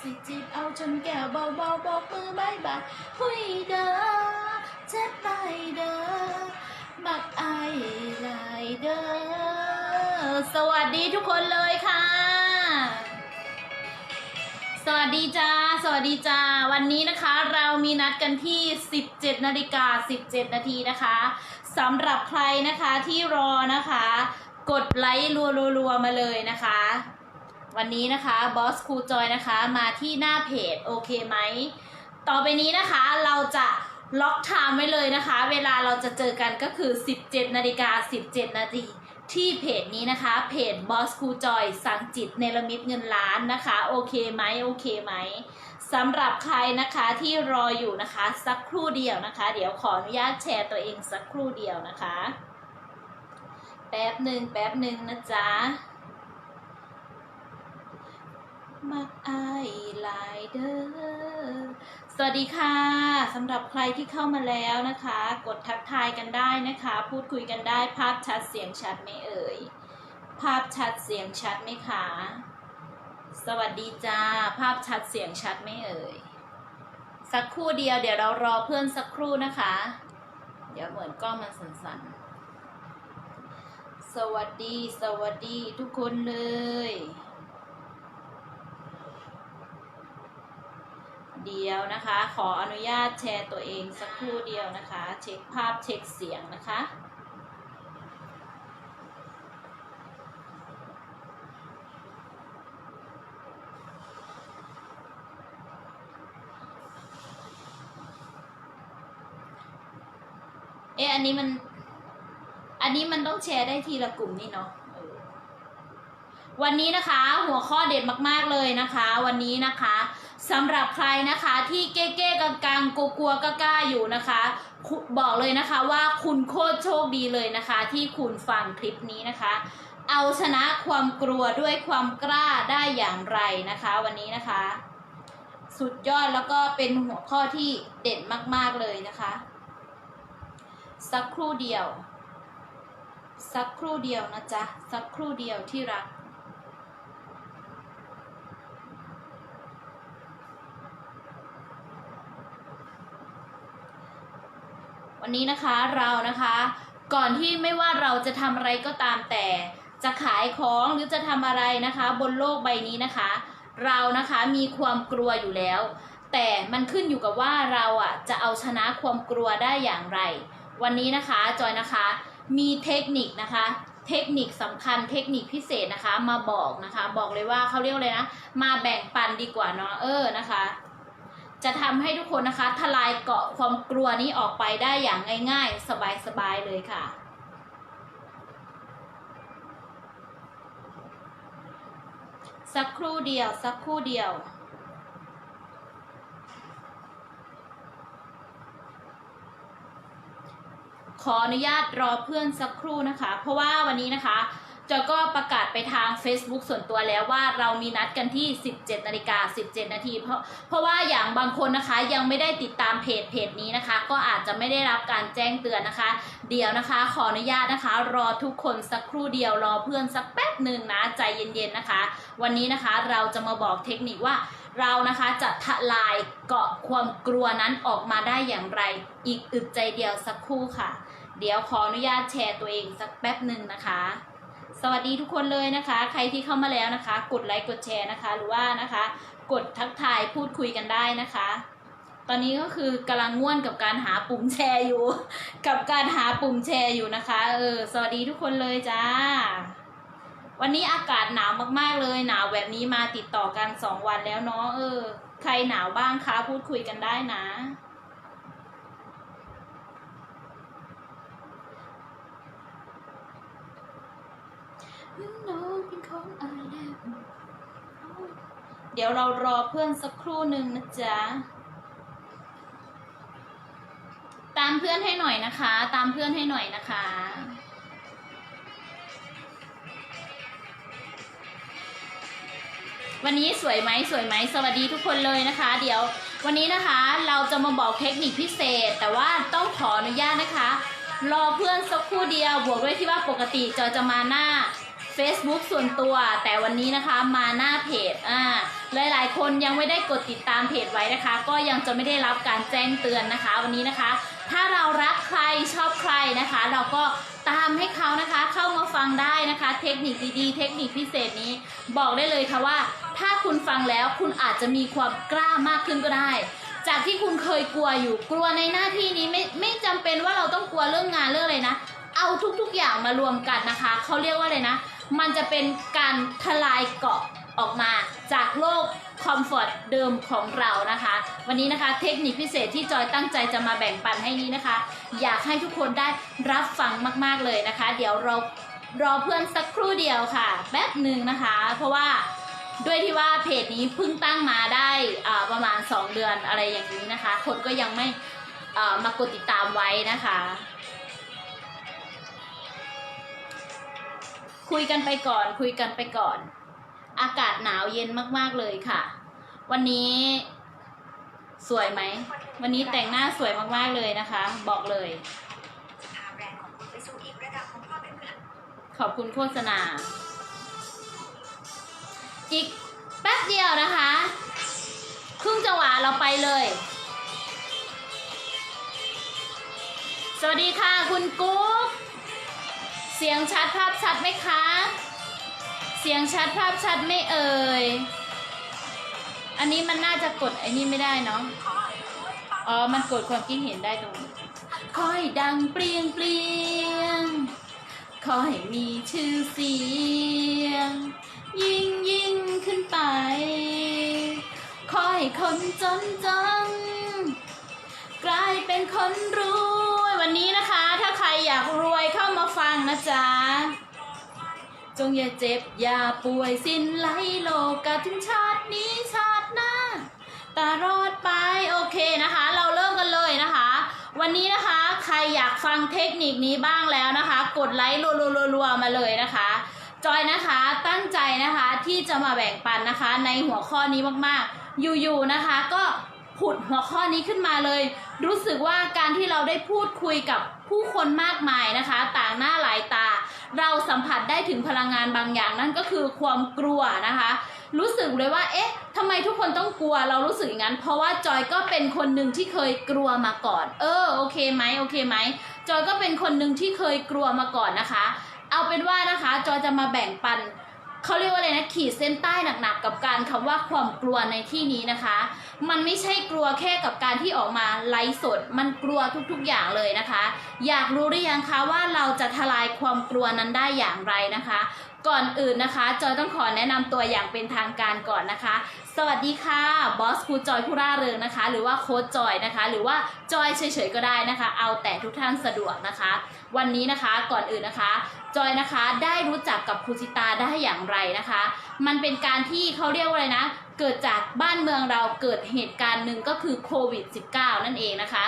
สิจิบเอาชนแก้วเบาๆบอกมือบายบายหุยเด้อเจ็บไปเด้อบักไอไลายเด้อสวัสดีทุกคนเลยค่ะ สวัสดีจ้าสวัสดีจ้าวันนี้นะคะเรามีนัดกันที่ 17นาฬิกา17 นาทีนะคะสำหรับใครนะคะที่รอนะคะ กดไลค์รัวๆมาเลยนะคะ วันนี้นะคะบอสครูจอยนะคะมาที่หน้าเพจโอเคไหม ต่อไปนี้นะคะเราจะล็อกไทม์ไว้เลยนะคะ เวลาเราจะเจอกันก็คือ 17นาฬิกา17 นาทีที่เพจนี้นะคะ เพจบอสครูจอยสังจิตเนรมิตเงินล้านนะคะ โอเคไหมโอเคไหมสำหรับใครนะคะที่รออยู่นะคะ สักครู่เดียวนะคะ เดี๋ยวขออนุญาตแชร์ตัวเองสักครู่เดียวนะคะ แป๊บหนึ่งแป๊บหนึ่งนะจ๊ะ มักอายหลายเด้อ สวัสดีค่ะสำหรับใครที่เข้ามาแล้วนะคะ กดทักทายกันได้นะคะ พูดคุยกันได้ภาพชัดเสียงชัดไหมเอ่ย ภาพชัดเสียงชัดไหมคะ สวัสดีจ้า ภาพชัดเสียงชัดไหมเอ่ย สักครู่เดียวเดี๋ยวเรารอเพื่อนสักครู่นะคะ เดี๋ยวเหมือนกล้องมันสั่นๆ สวัสดี สวัสดีทุกคนเลย เดียวนะคะ ขออนุญาตแชร์ตัวเองสักครู่เดียวนะคะ เช็คภาพเช็คเสียงนะคะเอ๊ะอันนี้มัน อันนี้มันต้องแชร์ได้ทีละกลุ่มนี่เนาะวันนี้นะคะ หัวข้อเด็ดมาก ๆเลยนะคะ วันนี้นะคะ สำหรับใครนะคะที่เก้ๆกังๆกลัวๆกล้าๆอยู่นะคะ บอกเลยนะคะว่าคุณโคตรโชคดีเลยนะคะ ที่คุณฟังคลิปนี้นะคะ เอาชนะความกลัวด้วยความกล้าได้อย่างไรนะคะ วันนี้นะคะ สุดยอดแล้วก็เป็นหัวข้อที่เด็ดมากๆเลยนะคะ สักครู่เดียว สักครู่เดียวนะจ๊ะ สักครู่เดียวที่รัก วันนี้นะคะเรานะคะ ก่อนที่ไม่ว่าเราจะทำอะไรก็ตามแต่ จะขายของหรือจะทำอะไรนะคะ บนโลกใบนี้นะคะ เรานะคะมีความกลัวอยู่แล้ว แต่มันขึ้นอยู่กับว่าเราอะจะเอาชนะความกลัวได้อย่างไร วันนี้นะคะจอยนะคะ มีเทคนิคนะคะ เทคนิคสำคัญเทคนิคพิเศษนะคะ มาบอกนะคะ บอกเลยว่าเขาเรียกเลยนะ มาแบ่งปันดีกว่าเนาะเออนะคะ จะทำให้ทุกคนนะคะทลายเกาะความกลัวนี้ออกไปได้อย่างง่าย ๆ สบายๆเลยค่ะ สักครู่เดียว สักครู่เดียวขออนุญาตรอเพื่อนสักครู่นะคะ เพราะว่าวันนี้นะคะ จอยก็ประกาศไปทาง Facebook ส่วนตัวแล้วว่าเรามีนัดกันที่ 17นาฬิกา17 นาที เพราะเพราะว่าอย่างบางคนนะคะยังไม่ได้ติดตามเพจเพจนี้นะคะ ก็อาจจะไม่ได้รับการแจ้งเตือนนะคะ เดี๋ยวนะคะ ขออนุญาตนะคะ รอทุกคนสักครู่เดียวรอเพื่อนสักแป๊บหนึ่งนะใจเย็นๆนะคะ วันนี้นะคะเราจะมาบอกเทคนิคว่าเรานะคะจะทลายเกาะความกลัวนั้นออกมาได้อย่างไร อีกอึดใจเดียวสักครู่ค่ะ เดี๋ยวขออนุญาตแชร์ตัวเองสักแป๊บหนึ่งนะคะ สวัสดีทุกคนเลยนะคะ ใครที่เข้ามาแล้วนะคะ กดไลค์กดแชร์นะคะ หรือว่านะคะ กดทักทายพูดคุยกันได้นะคะ ตอนนี้ก็คือกำลังง่วนกับการหาปุ่มแชร์อยู่ กับการหาปุ่มแชร์อยู่นะคะเออสวัสดีทุกคนเลยจ้า วันนี้อากาศหนาวมากๆเลยหนาวแบบนี้มาติดต่อกันสองวันแล้วเนาะเออ ใครหนาวบ้างคะพูดคุยกันได้นะ น้อง เดี๋ยวเรารอเพื่อนสักครู่หนึ่งนะจ๊ะ ตามเพื่อนให้หน่อยนะคะ ตามเพื่อนให้หน่อยนะคะวันนี้สวยไหมสวยไหมสวัสดีทุกคนเลยนะคะ เดี๋ยววันนี้นะคะเราจะมาบอกเทคนิคพิเศษ แต่ว่าต้องขออนุญาตนะคะ รอเพื่อนสักครู่เดียวบวกด้วยที่ว่าปกติจอยจะมาหน้า Facebook ส่วนตัว แต่วันนี้นะคะมาหน้าเพจอ่าหลายๆ คนยังไม่ได้กดติดตามเพจไว้นะคะ ก็ยังจะไม่ได้รับการแจ้งเตือนนะคะ วันนี้นะคะ ถ้าเรารักใครชอบใครนะคะ เราก็ตามให้เขานะคะเข้ามาฟังได้นะคะ เทคนิคดีๆ เทคนิคพิเศษนี้บอกได้เลยค่ะว่า ถ้าคุณฟังแล้วคุณอาจจะมีความกล้ามากขึ้นก็ได้จากที่คุณเคยกลัวอยู่กลัวในหน้าที่นี้ไม่ไม่จำเป็นว่าเราต้องกลัวเรื่องงานเรื่องอะไรนะ เอาทุกๆอย่างมารวมกันนะคะ เขาเรียกว่าอะไรนะ มันจะเป็นการทลายเกาะออกมาจากโลกคอมฟอร์ตเดิมของเรานะคะ วันนี้นะคะเทคนิคพิเศษที่จอยตั้งใจจะมาแบ่งปันให้นี้นะคะ อยากให้ทุกคนได้รับฟังมากๆเลยนะคะ เดี๋ยวเรารอเพื่อนสักครู่เดียวค่ะแป๊บหนึ่งนะคะ เพราะว่าด้วยที่ว่าเพจนี้เพิ่งตั้งมาได้ประมาณ 2 เดือนอะไรอย่างนี้นะคะ คนก็ยังไม่มากดติดตามไว้นะคะ คุยกันไปก่อน คุยกันไปก่อน อากาศหนาวเย็นมาก ๆเลยค่ะ วันนี้สวยไหม วันนี้แต่งหน้าสวยมาก ๆ เลยนะคะ บอกเลยจะพาแบรนด์ของคุณไปสู่อีกระดับของความเป็นมืออาชีพขอบคุณโฆษณา อีกแป๊บเดียวนะคะ ครึ่งจังหวะเราไปเลย สวัสดีค่ะคุณกุ๊ก เสียงชัดภาพชัดไหมคะ เสียงชัดภาพชัดไม่เอ่ย อันนี้มันน่าจะกดไอ้นี่ไม่ได้เนาะ อ๋อ มันกดความคิดเห็นได้ตรงนี้ ค่อยดังเปรียงเปรียงขอให้มีชื่อเสียง ยิ่งยิ่งขึ้นไปขอให้คนจนจังกลายเป็นคนร วันนี้นะคะ ถ้าใครอยากรวยเข้ามาฟังนะจ๊ะ จงอย่าเจ็บ อย่าป่วยสิ้นไหลโลกาถึงชาตินี้ชาติหน้าตลอดไปโอเคนะคะ เราเริ่มกันเลยนะคะ วันนี้นะคะ ใครอยากฟังเทคนิคนี้บ้างแล้วนะคะ กดไลค์รัวๆๆมาเลยนะคะจอยนะคะตั้งใจนะคะที่จะมาแบ่งปันนะคะในหัวข้อนี้มากๆ อยู่ๆนะคะก็ ผุดหัวข้อนี้ขึ้นมาเลย รู้สึกว่าการที่เราได้พูดคุยกับผู้คนมากมายนะคะ ต่างหน้าหลายตา เราสัมผัสได้ถึงพลังงานบางอย่างนั่นก็คือความกลัวนะคะ รู้สึกเลยว่า เอ๊ะทำไมทุกคนต้องกลัว เรารู้สึกอย่างนั้น เพราะว่าจอยก็เป็นคนหนึ่งที่เคยกลัวมาก่อน เออโอเคไหมโอเคไหมจอยก็เป็นคนหนึ่งที่เคยกลัวมาก่อนนะคะ เอาเป็นว่านะคะ จอยจะมาแบ่งปัน เขาเรียกว่าอะไรนะขีดเส้นใต้หนักๆกับการคำว่าความกลัวในที่นี้นะคะ มันไม่ใช่กลัวแค่กับการที่ออกมาไลฟ์สด มันกลัวทุกๆอย่างเลยนะคะ อยากรู้หรือยังคะว่าเราจะทลายความกลัวนั้นได้อย่างไรนะคะ ก่อนอื่นนะคะจอยต้องขอแนะนำตัวอย่างเป็นทางการก่อนนะคะ สวัสดีค่ะบอสครูจอยผู้ร่าเริงนะคะ หรือว่าโค้ดจอยนะคะ หรือว่าจอยเฉยๆก็ได้นะคะ เอาแต่ทุกท่านสะดวกนะคะ วันนี้นะคะก่อนอื่นนะคะ จอยนะคะได้รู้จักกับครูจิตาได้อย่างไรนะคะ มันเป็นการที่เขาเรียกว่าอะไรนะ เกิดจากบ้านเมืองเราเกิดเหตุการณ์หนึ่งก็คือโควิด -19 นั่นเองนะคะ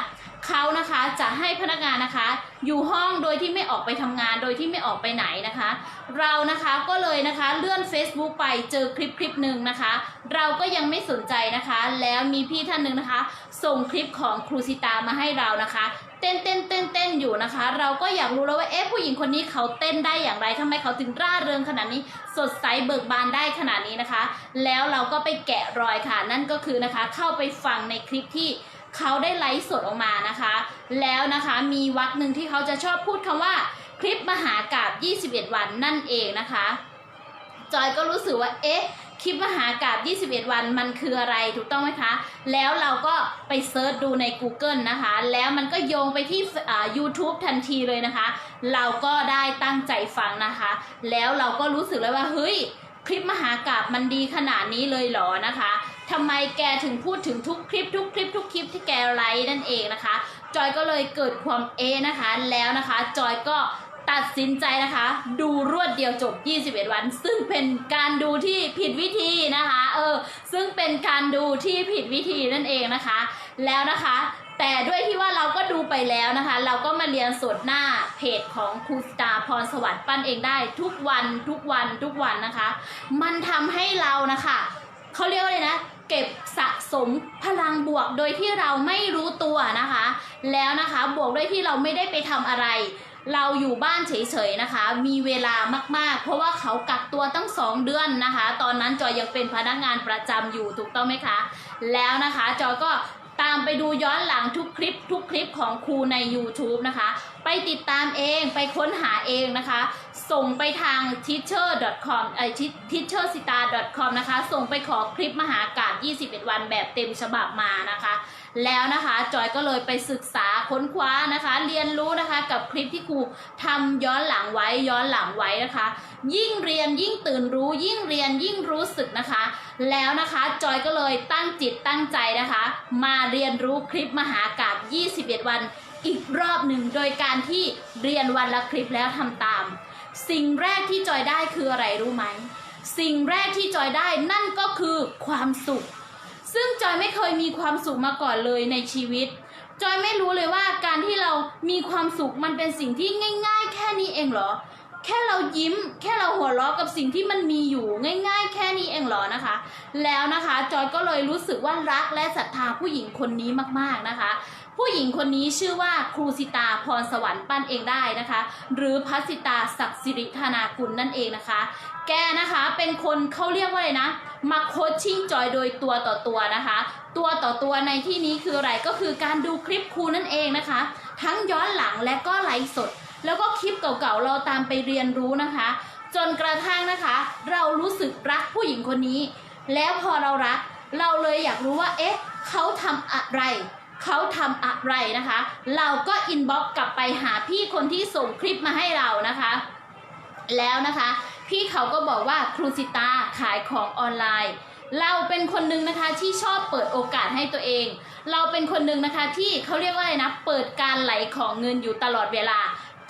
เขานะคะจะให้พนักงานนะคะ อยู่ห้องโดยที่ไม่ออกไปทำงานโดยที่ไม่ออกไปไหนนะคะ เรานะคะก็เลยนะคะเลื่อน Facebook ไปเจอคลิปคลิปหนึ่งนะคะ เราก็ยังไม่สนใจนะคะ แล้วมีพี่ท่านหนึ่งนะคะ ส่งคลิปของครูซิตามาให้เรานะคะ เต้นเต้นเต้นเต้นอยู่นะคะ เราก็อยากรู้แล้วว่าเอ๊ะผู้หญิงคนนี้เขาเต้นได้อย่างไรทำไมเขาถึงร่าเริงขนาดนี้สดใสเบิกบานได้ขนาดนี้นะคะ แล้วเราก็ไปแกะรอยค่ะ นั่นก็คือนะคะ เข้าไปฟังในคลิปที่เขาได้ไลฟ์สดออกมานะคะ แล้วนะคะมีวักหนึ่งที่เขาจะชอบพูดคำว่าคลิปมหากาบ21 วันนั่นเองนะคะ จอยก็รู้สึกว่าเอ๊ะ คลิปมหากาบ21 วันมันคืออะไรถูกต้องไหมคะ แล้วเราก็ไปเซิร์ชดูใน Google นะคะ แล้วมันก็โยงไปที่อ่า YouTube ทันทีเลยนะคะ เราก็ได้ตั้งใจฟังนะคะ แล้วเราก็รู้สึกเลยว่า เฮ้ย คลิปมหากาบมันดีขนาดนี้เลยเหรอนะคะทำไมแกถึงพูดถึงทุกคลิปทุกคลิปทุกคลิปที่แกไลฟ์นั่นเองนะคะ จอยก็เลยเกิดความเอนะคะ แล้วนะคะ จอยก็ตัดสินใจนะคะ ดูรวด ดียวจบ 21 วัน ซึ่งเป็นการดูที่ผิดวิธีนะคะ เออ ซึ่งเป็นการดูที่ผิดวิธีนั่นเองนะคะ แล้วนะคะ แต่ด้วยที่ว่าเราก็ดูไปแล้วนะคะ เราก็มาเรียนสดหน้าเพจของครูสตาพรสวัสดิ์ปั้นเองได้ทุกวันทุกวันทุกวันนะคะ มันทำให้เรานะคะเขาเรียกว่าเลยนะเก็บสะสมพลังบวกโดยที่เราไม่รู้ตัวนะคะ แล้วนะคะบวกด้วยที่เราไม่ได้ไปทำอะไร เราอยู่บ้านเฉยๆนะคะ มีเวลามากๆ เพราะว่าเขากักตัวตั้งสองเดือนนะคะ ตอนนั้นจอยยังเป็นพนักงานประจำอยู่ถูกต้องไหมคะ แล้วนะคะจอยก็ตามไปดูย้อนหลังทุกคลิปทุกคลิปของครูใน YouTube นะคะ ไปติดตามเองไปค้นหาเองนะคะ ส่งไปทาง teacher.com ไอ teacherstar.com นะคะ ส่งไปขอคลิปมหากาศ21 วันแบบเต็มฉบับมานะคะ แล้วนะคะจอยก็เลยไปศึกษาค้นคว้านะคะ เรียนรู้นะคะกับคลิปที่ครูทำย้อนหลังไว้ย้อนหลังไว้นะคะ ยิ่งเรียนยิ่งตื่นรู้ ยิ่งเรียนยิ่งรู้สึกนะคะ แล้วนะคะจอยก็เลยตั้งจิตตั้งใจนะคะ มาเรียนรู้คลิปมหากาศ21 วันอีกรอบหนึ่งโดยการที่เรียนวันละคลิปแล้วทำตาม สิ่งแรกที่จอยได้คืออะไรรู้ไหม สิ่งแรกที่จอยได้นั่นก็คือความสุข ซึ่งจอยไม่เคยมีความสุขมาก่อนเลยในชีวิต จอยไม่รู้เลยว่าการที่เรามีความสุขมันเป็นสิ่งที่ง่าย ๆ แค่นี้เองเหรอ แค่เรายิ้ม แค่เราหัวเราะกับสิ่งที่มันมีอยู่ง่าย ๆ แค่นี้เองเหรอนะคะ แล้วนะคะจอยก็เลยรู้สึกว่ารักและศรัทธาผู้หญิงคนนี้มากๆนะคะ ผู้หญิงคนนี้ชื่อว่าครูสิตาพรสวรรค์ปั้นเองได้นะคะ หรือพัสิตาศักดิ์สิริธนากุลนั่นเองนะคะ แกนะคะเป็นคนเขาเรียกว่าอะไรนะมาโคชชิ่งจอยโดยตัวต่อตัวนะคะ ตัวต่อตัวในที่นี้คืออะไรก็คือการดูคลิปครูนั่นเองนะคะ ทั้งย้อนหลังและก็ไลฟ์สด แล้วก็คลิปเก่าๆเราตามไปเรียนรู้นะคะ จนกระทั่งนะคะ เรารู้สึกรักผู้หญิงคนนี้ แล้วพอเรารัก เราเลยอยากรู้ว่าเอ๊ะเขาทำอะไร เขาทำอะไรนะคะ เราก็อินบ็อกกลับไปหาพี่คนที่ส่งคลิปมาให้เรานะคะ แล้วนะคะ พี่เขาก็บอกว่าครูสิตาขายของออนไลน์ เราเป็นคนหนึ่งนะคะที่ชอบเปิดโอกาสให้ตัวเอง เราเป็นคนหนึ่งนะคะที่เขาเรียกว่าอะไรนะ เปิดการไหลของเงินอยู่ตลอดเวลา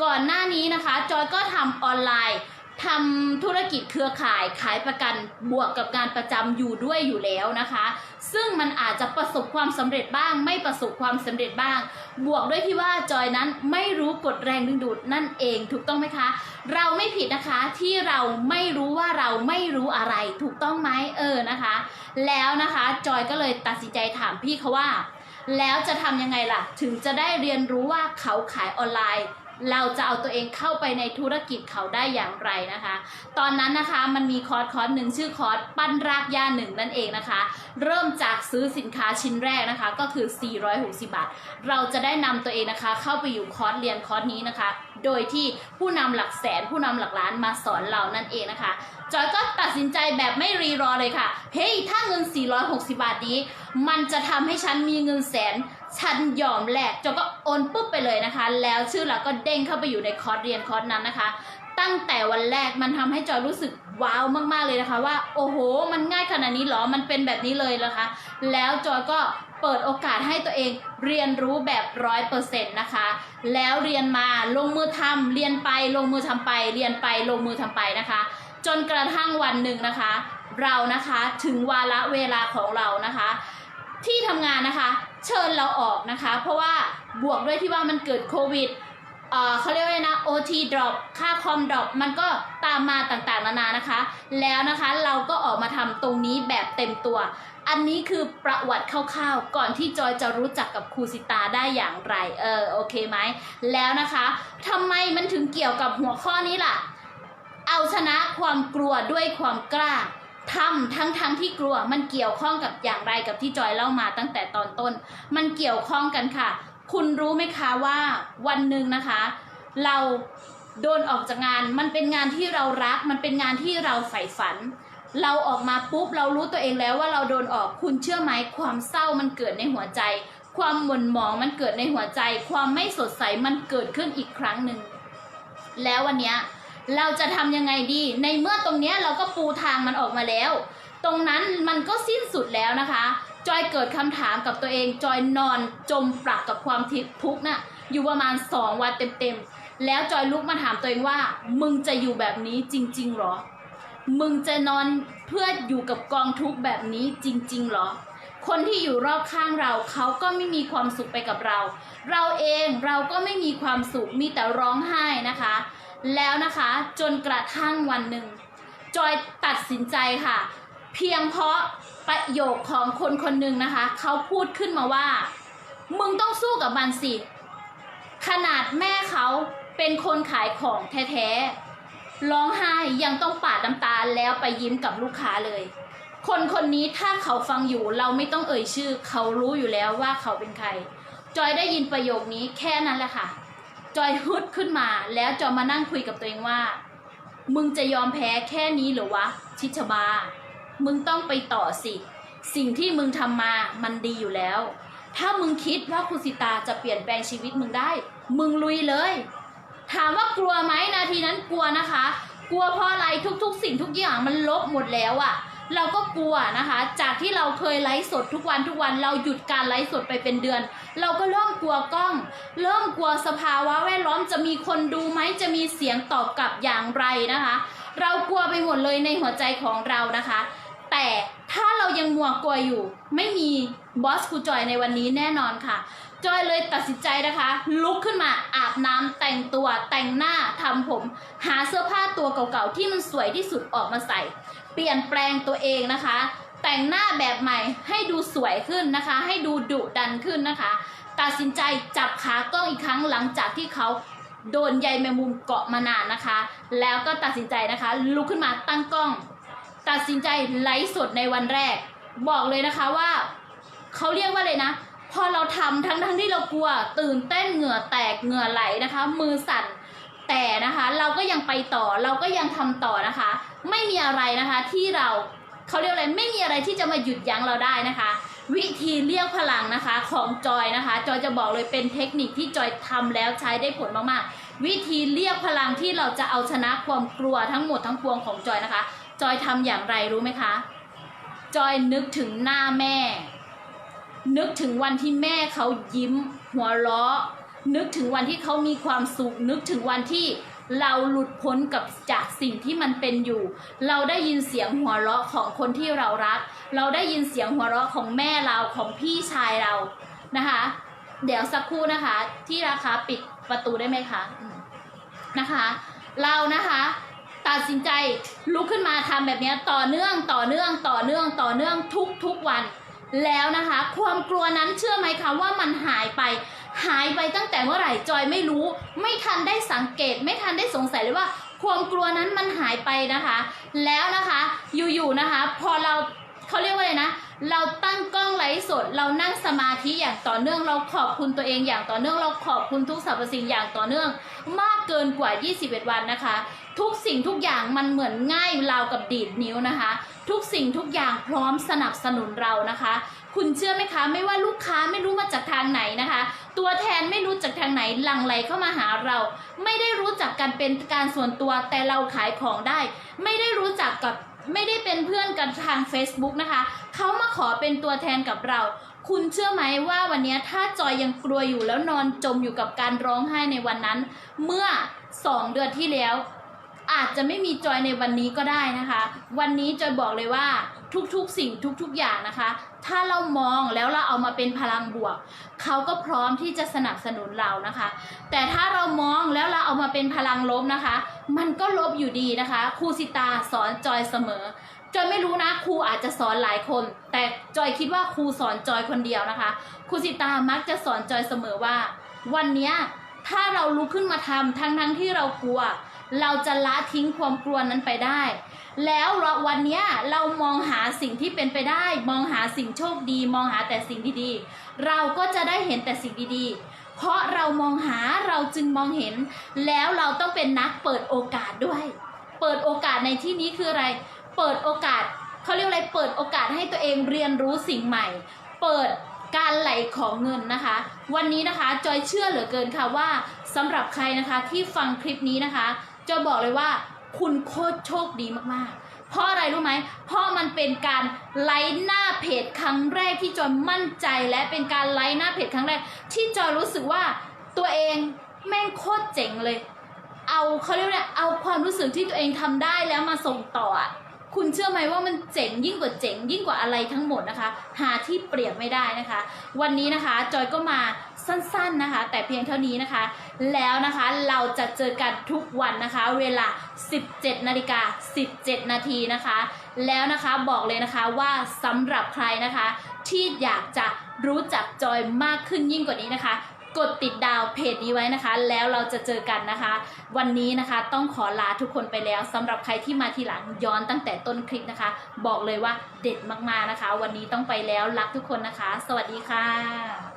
ก่อนหน้านี้นะคะ จอยก็ทำออนไลน์ ทำธุรกิจเครือข่ายขายประกันบวกกับงานประจำอยู่ด้วยอยู่แล้วนะคะ ซึ่งมันอาจจะประสบความสำเร็จบ้าง ไม่ประสบความสำเร็จบ้าง บวกด้วยที่ว่าจอยนั้นไม่รู้กฎแรงดึงดูดนั่นเองถูกต้องไหมคะ เราไม่ผิดนะคะที่เราไม่รู้ว่าเราไม่รู้อะไรถูกต้องไหมเออนะคะ แล้วนะคะจอยก็เลยตัดสินใจถามพี่เขาว่า แล้วจะทำยังไงล่ะ ถึงจะได้เรียนรู้ว่าเขาขายออนไลน์ เราจะเอาตัวเองเข้าไปในธุรกิจเขาได้อย่างไรนะคะ ตอนนั้นนะคะมันมีคอร์สคอร์สหนึ่งชื่อคอร์สปั้นรากหญ้าหนึ่งนั่นเองนะคะ เริ่มจากซื้อสินค้าชิ้นแรกนะคะ ก็คือ 460 บาท เราจะได้นำตัวเองนะคะ เข้าไปอยู่คอร์สเรียนคอร์สนี้นะคะ โดยที่ผู้นำหลักแสนผู้นำหลักล้านมาสอนเรานั่นเองนะคะจอยก็ตัดสินใจแบบไม่รีรอเลยค่ะ เฮ้ย ถ้าเงิน 460 บาทนี้ มันจะทำให้ฉันมีเงินแสน ฉันยอมแลกจอยก็โอนปุ๊บไปเลยนะคะ แล้วชื่อเราก็เด้งเข้าไปอยู่ในคอร์สเรียนคอร์สนั้นนะคะ ตั้งแต่วันแรกมันทำให้จอยรู้สึกว้าวมากๆเลยนะคะ ว่าโอ้โห มันง่ายขนาดนี้หรอมันเป็นแบบนี้เลยนะคะ แล้วจอยก็เปิดโอกาสให้ตัวเองเรียนรู้แบบร้อยเปอร์เซ็นต์นะคะ แล้วเรียนมาลงมือทำเรียนไปลงมือทำไป เรียนไปลงมือทำไปนะคะ จนกระทั่งวันหนึ่งนะคะ เรานะคะถึงวาระเวลาของเรานะคะ ที่ทำงานนะคะ เชิญเราออกนะคะ เพราะว่าบวกด้วยที่ว่ามันเกิดโควิดเขาเรียกว่าไงนะ OT drop ค่าคอม drop มันก็ตามมาต่างๆนานานะคะ แล้วนะคะเราก็ออกมาทำตรงนี้แบบเต็มตัว อันนี้คือประวัติคร่าวๆ ก่อนที่จอยจะรู้จักกับครูสิตาได้อย่างไร เออโอเคไหม แล้วนะคะทำไมมันถึงเกี่ยวกับหัวข้อนี้ล่ะ เอาชนะความกลัวด้วยความกล้า ทำทั้งทั้งที่กลัวมันเกี่ยวข้องกับอย่างไรกับที่จอยเล่ามาตั้งแต่ตอนต้น มันเกี่ยวข้องกันค่ะ คุณรู้ไหมคะว่าวันหนึ่งนะคะ เราโดนออกจากงาน มันเป็นงานที่เรารัก มันเป็นงานที่เราใฝ่ฝัน เราออกมาปุ๊บเรารู้ตัวเองแล้วว่าเราโดนออกคุณเชื่อไหมความเศร้ามันเกิดในหัวใจ ความหม่นหมองมันเกิดในหัวใจ ความไม่สดใสมันเกิดขึ้นอีกครั้งหนึ่งแล้ววันเนี้ย เราจะทำยังไงดี ในเมื่อตรงเนี้ยเราก็ปูทางมันออกมาแล้ว ตรงนั้นมันก็สิ้นสุดแล้วนะคะ จอยเกิดคำถามกับตัวเอง จอยนอนจมปลักกับความทุกข์น่ะอยู่ประมาณสองวันเต็มๆ แล้วจอยลุกมาถามตัวเองว่า มึงจะอยู่แบบนี้จริง ๆหรอ มึงจะนอนเพื่ออยู่กับกองทุกข์แบบนี้จริง ๆหรอ คนที่อยู่รอบข้างเราเขาก็ไม่มีความสุขไปกับเรา เราเองเราก็ไม่มีความสุขมีแต่ร้องไห้นะคะ แล้วนะคะจนกระทั่งวันหนึ่ง จอยตัดสินใจค่ะ เพียงเพราะประโยคของคนคนหนึ่งนะคะ เขาพูดขึ้นมาว่า มึงต้องสู้กับมันสิ ขนาดแม่เขาเป็นคนขายของแท้ๆร้องไห้ยังต้องปาดน้ำตาแล้วไปยิ้มกับลูกค้าเลย คนคนนี้ถ้าเขาฟังอยู่เราไม่ต้องเอ่ยชื่อ เขารู้อยู่แล้วว่าเขาเป็นใคร จอยได้ยินประโยคนี้แค่นั้นแหละค่ะ จอยฮึดขึ้นมาแล้วจอยมานั่งคุยกับตัวเองว่า มึงจะยอมแพ้แค่นี้หรือวะ ชิชบา มึงต้องไปต่อสิ สิ่งที่มึงทำมามันดีอยู่แล้ว ถ้ามึงคิดว่าคุณสิตาจะเปลี่ยนแปลงชีวิตมึงได้ มึงลุยเลย ถามว่ากลัวไหมนาทีนั้นกลัวนะคะ กลัวเพราะอะไรทุก ๆ สิ่งทุกอย่างมันลบหมดแล้วอะ เราก็กลัวนะคะ จากที่เราเคยไลฟ์สดทุกวันทุกวันเราหยุดการไลฟ์สดไปเป็นเดือน เราก็เริ่มกลัวกล้อง เริ่มกลัวสภาวะแวดล้อมจะมีคนดูไหมจะมีเสียงตอบกลับอย่างไรนะคะ เรากลัวไปหมดเลยในหัวใจของเรานะคะ แต่ถ้าเรายังมัวกลัวอยู่ ไม่มีบอสครูจอยในวันนี้แน่นอนค่ะจอยเลยตัดสินใจนะคะ ลุกขึ้นมาอาบน้ำแต่งตัวแต่งหน้าทำผม หาเสื้อผ้าตัวเก่าๆที่มันสวยที่สุดออกมาใส่ เปลี่ยนแปลงตัวเองนะคะ แต่งหน้าแบบใหม่ให้ดูสวยขึ้นนะคะ ให้ดูดุดันขึ้นนะคะ ตัดสินใจจับขากล้องอีกครั้งหลังจากที่เขาโดนใยแมงมุมเกาะมานานนะคะ แล้วก็ตัดสินใจนะคะ ลุกขึ้นมาตั้งกล้อง ตัดสินใจไลฟ์สดในวันแรก บอกเลยนะคะว่าเขาเรียกว่าเลยนะ พอเราทำทั้งทั้งที่เรากลัว ตื่นเต้นเหงื่อแตกเหงื่อไหลนะคะ มือสั่นแต่นะคะ เราก็ยังไปต่อเราก็ยังทำต่อนะคะ ไม่มีอะไรนะคะที่เราเขาเรียกอะไรไม่มีอะไรที่จะมาหยุดยั้งเราได้นะคะ วิธีเรียกพลังนะคะของจอยนะคะ จอยจะบอกเลยเป็นเทคนิคที่จอยทำแล้วใช้ได้ผลมากๆ วิธีเรียกพลังที่เราจะเอาชนะความกลัวทั้งหมดทั้งปวงของจอยนะคะ จอยทำอย่างไรรู้ไหมคะ จอยนึกถึงหน้าแม่ นึกถึงวันที่แม่เขายิ้ม หัวเราะนึกถึงวันที่เขามีความสุขนึกถึงวันที่ เราหลุดพ้นกับจากสิ่งที่มันเป็นอยู่ เราได้ยินเสียงหัวเราะของคนที่เรารัก เราได้ยินเสียงหัวเราะของแม่เราของพี่ชายเรานะคะ เดี๋ยวสักครู่นะคะ ที่ราคาปิดประตูได้ไหมคะนะคะ เรานะคะตัดสินใจลุกขึ้นมาทำแบบนี้ต่อเนื่องต่อเนื่องต่อเนื่องต่อเนื่องทุกทุกวัน แล้วนะคะ ความกลัวนั้นเชื่อไหมคะว่ามันหายไป หายไปตั้งแต่เมื่อไหร่จอยไม่รู้ ไม่ทันได้สังเกต ไม่ทันได้สงสัยเลยว่า ความกลัวนั้นมันหายไปนะคะ แล้วนะคะอยู่ๆนะคะ พอเราเขาเรียกว่าอะไรนะ เราตั้งกล้องไลฟ์สด เรานั่งสมาธิอย่างต่อเนื่อง เราขอบคุณตัวเองอย่างต่อเนื่อง เราขอบคุณทุกสรรพสิ่งอย่างต่อเนื่อง มากเกินกว่า 21 วันนะคะ ทุกสิ่งทุกอย่างมันเหมือนง่ายราวกับดีดนิ้วนะคะ ทุกสิ่งทุกอย่างพร้อมสนับสนุนเรานะคะ คุณเชื่อไหมคะ ไม่ว่าลูกค้าไม่รู้มาจากทางไหนนะคะ ตัวแทนไม่รู้จากทางไหนหลั่งไหลเข้ามาหาเรา ไม่ได้รู้จักกันเป็นการส่วนตัวแต่เราขายของได้ ไม่ได้รู้จักกับไม่ได้เป็นเพื่อนกันทาง Facebook นะคะเขามาขอเป็นตัวแทนกับเรา คุณเชื่อไหมว่าวันนี้ถ้าจอยยังกลัวอยู่แล้วนอนจมอยู่กับการร้องไห้ในวันนั้น เมื่อ 2 เดือนที่แล้ว อาจจะไม่มีจอยในวันนี้ก็ได้นะคะ วันนี้จอยบอกเลยว่าทุกๆสิ่งทุกๆอย่างนะคะ ถ้าเรามองแล้วเราเอามาเป็นพลังบวก เขาก็พร้อมที่จะสนับสนุนเรานะคะ แต่ถ้าเรามองแล้วเราเอามาเป็นพลังลบนะคะ มันก็ลบอยู่ดีนะคะครูสิตาสอนจอยเสมอจอยไม่รู้นะครูอาจจะสอนหลายคน แต่จอยคิดว่าครูสอนจอยคนเดียวนะคะครูสิตามักจะสอนจอยเสมอว่า วันนี้ถ้าเราลุกขึ้นมาทำทั้งทั้งที่เรากลัว เราจะละทิ้งความกลัวนั้นไปได้ แล้วเราวันนี้เรามองหาสิ่งที่เป็นไปได้ มองหาสิ่งโชคดี มองหาแต่สิ่งดีๆ เราก็จะได้เห็นแต่สิ่งดีๆ เพราะเรามองหาเราจึงมองเห็น แล้วเราต้องเป็นนักเปิดโอกาสด้วย เปิดโอกาสในที่นี้คืออะไร เปิดโอกาสเขาเรียกอะไร เปิดโอกาสให้ตัวเองเรียนรู้สิ่งใหม่ เปิดการไหลของเงินนะคะ วันนี้นะคะจอยเชื่อเหลือเกินค่ะว่าสำหรับใครนะคะที่ฟังคลิปนี้นะคะ จะบอกเลยว่า คุณโคตรโชคดีมากๆ เพราะอะไรรู้ไหม เพราะมันเป็นการไลฟ์หน้าเพจครั้งแรกที่จอยมั่นใจและเป็นการไลฟ์หน้าเพจครั้งแรก ที่จอยรู้สึกว่าตัวเองแม่งโคตรเจ๋งเลย เอาเขาเรียกว่าเอาความรู้สึกที่ตัวเองทำได้แล้วมาส่งต่อ คุณเชื่อไหมว่ามันเจ๋งยิ่งกว่าเจ๋งยิ่งกว่าอะไรทั้งหมดนะคะ หาที่เปรียบไม่ได้นะคะ วันนี้นะคะจอยก็มาสั้นๆนะคะ แต่เพียงเท่านี้นะคะ แล้วนะคะเราจะเจอกันทุกวันนะคะ เวลา 17นาฬิกา17 นาทีนะคะ แล้วนะคะบอกเลยนะคะว่าสำหรับใครนะคะ ที่อยากจะรู้จักจอยมากขึ้นยิ่งกว่านี้นะคะ กดติดดาวเพจนี้ไว้นะคะ แล้วเราจะเจอกันนะคะ วันนี้นะคะต้องขอลาทุกคนไปแล้วสำหรับใครที่มาทีหลังย้อนตั้งแต่ต้นคลิปนะคะ บอกเลยว่าเด็ดมากๆนะคะ วันนี้ต้องไปแล้วรักทุกคนนะคะ สวัสดีค่ะ